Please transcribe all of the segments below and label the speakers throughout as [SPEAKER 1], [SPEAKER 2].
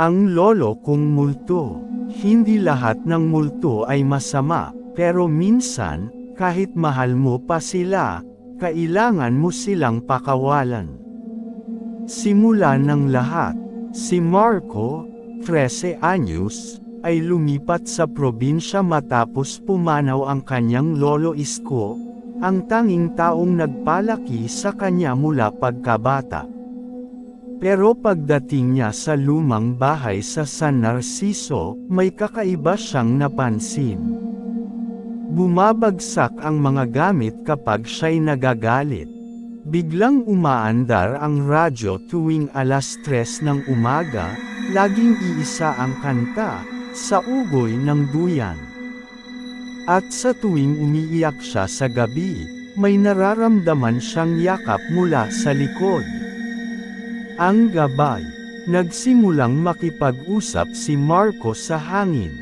[SPEAKER 1] Ang lolo kong multo. Hindi lahat ng multo ay masama, pero minsan, kahit mahal mo pa sila, kailangan mo silang pakawalan. Simula ng lahat, si Marco, 13 anyos, ay lumipat sa probinsya matapos pumanaw ang kanyang lolo Isko, ang tanging taong nagpalaki sa kanya mula pagkabata. Pero pagdating niya sa lumang bahay sa San Narciso, may kakaiba siyang napansin. Bumabagsak ang mga gamit kapag siya'y nagagalit. Biglang umaandar ang radyo tuwing alas tres ng umaga, laging iisa ang kanta, sa ugoy ng duyan. At sa tuwing umiiyak siya sa gabi, may nararamdaman siyang yakap mula sa likod. Ang gabay, nagsimulang makipag-usap si Marco sa hangin.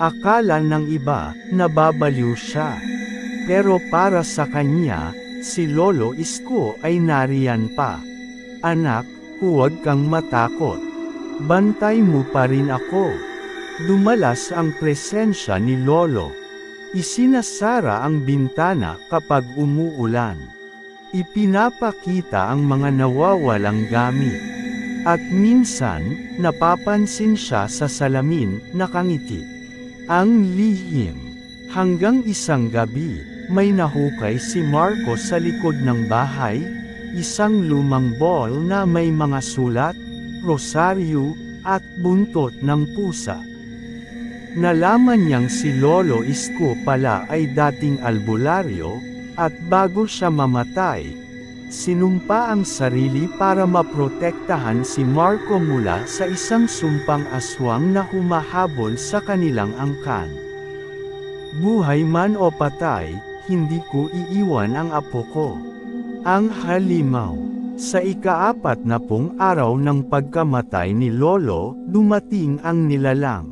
[SPEAKER 1] Akala ng iba, nababaliw siya. Pero para sa kanya, si Lolo Isko ay nariyan pa. Anak, huwag kang matakot. Bantay mo pa rin ako. Dumalas ang presensya ni Lolo. Isinasara ang bintana kapag umuulan. Ipinapakita ang mga nawawalang gamit. At minsan, napapansin siya sa salamin, nakangiti. Ang lihim. Hanggang isang gabi, may nahukay si Marco sa likod ng bahay, isang lumang ball na may mga sulat, rosaryo, at buntot ng pusa. Nalaman niyang si Lolo Isko pala ay dating albularyo, at bago siya mamatay, sinumpa ang sarili para maprotektahan si Marco mula sa isang sumpang aswang na humahabol sa kanilang angkan. Buhay man o patay, hindi ko iiwan ang apo ko. Ang halimaw. Sa ikaapat na pong araw ng pagkamatay ni Lolo, dumating ang nilalang.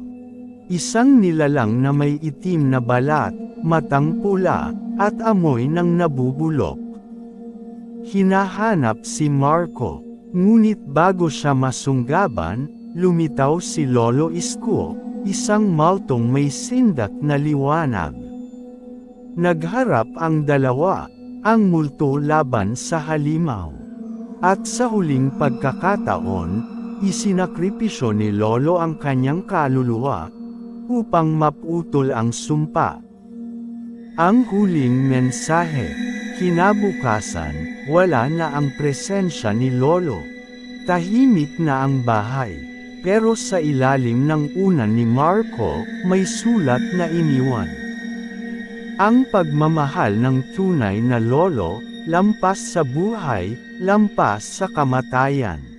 [SPEAKER 1] Isang nilalang na may itim na balat, matang pula, at amoy ng nabubulok. Hinahanap si Marco, ngunit bago siya masunggaban, lumitaw si Lolo Isko, isang maltong may sindak na liwanag. Nagharap ang dalawa, ang multo laban sa halimaw. At sa huling pagkakataon, isinakripisyo ni Lolo ang kanyang kaluluwa, upang maputol ang sumpa. Ang huling mensahe, kinabukasan, wala na ang presensya ni Lolo. Tahimik na ang bahay, pero sa ilalim ng unan ni Marco, may sulat na iniwan. Ang pagmamahal ng tunay na lolo, lampas sa buhay, lampas sa kamatayan.